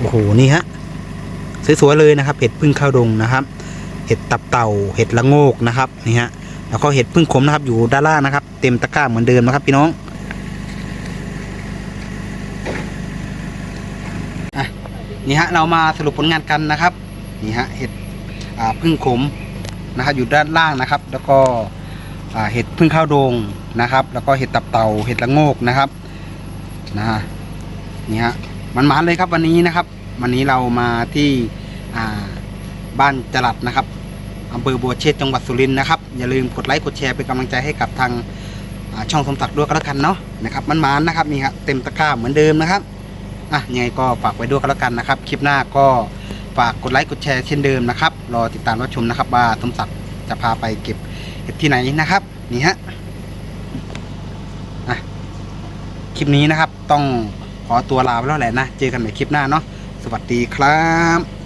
โอ้โหนี่ฮะสวยๆเลยนะครับ เห็ดพึ่งข้าวดงนะครับ เห็ดตับเต่า เห็ดละโงกนะครับนี่ฮะแล้วก็เห็ดพึ่งขมนะครับ อยู่ด้านล่างนะครับ เต็มตะกร้าเหมือนเดิมนะครับ พี่น้องอะนี่ฮะเรามาสรุปผลงานกันนะครับนี่ฮะเห็ดพึ่งขมนะครับ อยู่ด้านล่างนะครับ แล้วก็เห็ดพึ่งข้าวโดงนะครับ แล้วก็เห็ดตับเต่า เห็ดละโงกนะครับนะฮะนี่ฮะ มันมาเลยครับวันนี้นะครับ วันนี้เรามาที่บ้านจรัดนะครับอำเภอบัวเชษจังหวัดสุรินทร์นะครับอย่าลืมกดไลค์กดแชร์เป็นกำลังใจให้กับทางาช่องสมศักดิ์ด้วยก็แล้วกันเนาะนะครับมันมานะครับนี่ครับเต็มตะกร้าเหมือนเดิมนะครับอะยังไงก็ฝากไว้ด้วยก็แล้วกันนะครับ คลิปหน้าก็ฝากกดไลค์กดแชร์เช่นเดิมนะครับรอติดตามรับชมนะครับว่าสมศักดิ์จะพาไปเก็บเห็ดที่ไหนนะครับนี่ฮะอะคลิปนี้นะครับต้อง ขอตัวลาไปแล้วแหละนะ เจอกันใหม่คลิปหน้าเนาะ สวัสดีครับ